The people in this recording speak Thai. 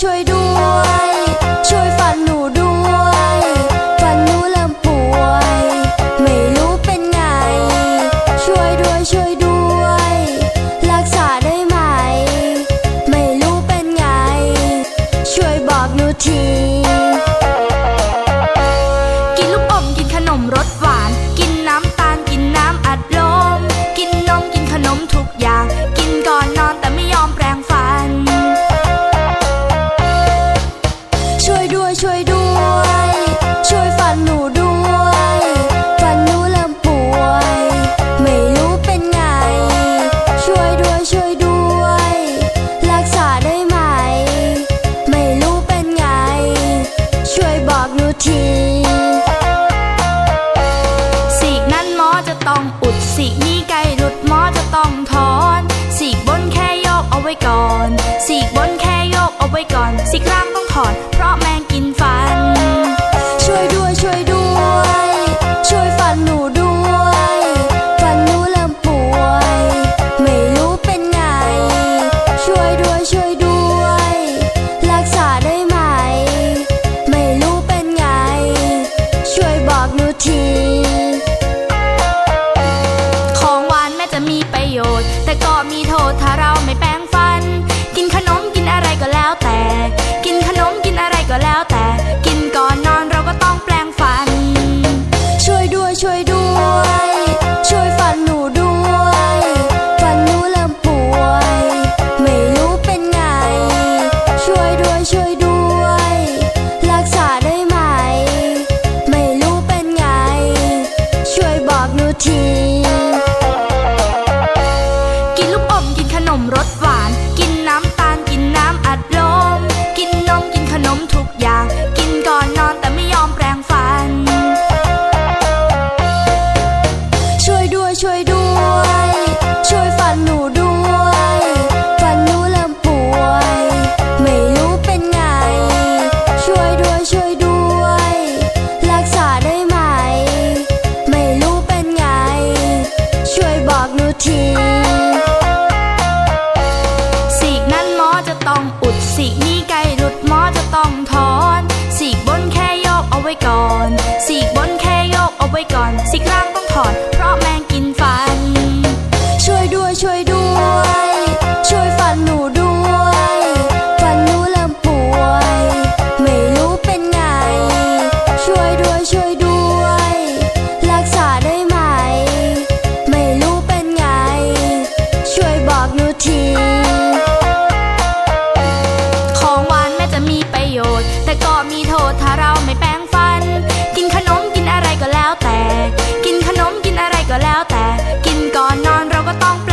Chơi đuôi, chơi phản nụ đuôi phản nụ làm buổi mấy lúc bên ngày trôi đuôi, chơi đuôi, lạc xả đây mày. Mấy lúc bên ngày trôi bọt nụ thì ก่อน สีกบนแค่ยกเอาไว้ก่อน สีกร่างต้องถอนเพราะแมงกินฟัน ช่วยด้วยช่วยด้วย ช่วยฟันหนูด้วย ฟันหนูเริ่มป่วย ไม่รู้เป็นไง ช่วยด้วยช่วยด้วย รักษาได้ไหม ไม่รู้เป็นไง ช่วยบอกหนูที ของหวานแม้จะมีประโยชน์ แต่ก็มีโทษถ้าเราไม่แป้ง กินขนมกินอะไรก็แล้วแต่ กินขนมกินอะไรก็แล้วแต่ ก่อนสิกร้างต้องถอด เพราะแมงกินฟัน ช่วยด้วยช่วยด้วย ช่วยฟันหนูด้วย ฟันหนูเริ่มป่วย ไม่รู้เป็นไง ช่วยด้วยช่วยด้วย รักษาได้ไหม ไม่รู้เป็นไง ช่วยบอกหนูที ของหวานแม้จะมีประโยชน์ แต่ก็มีโทษถ้าเราไม่แป้ง กินก่อนนอนเราก็ต้อง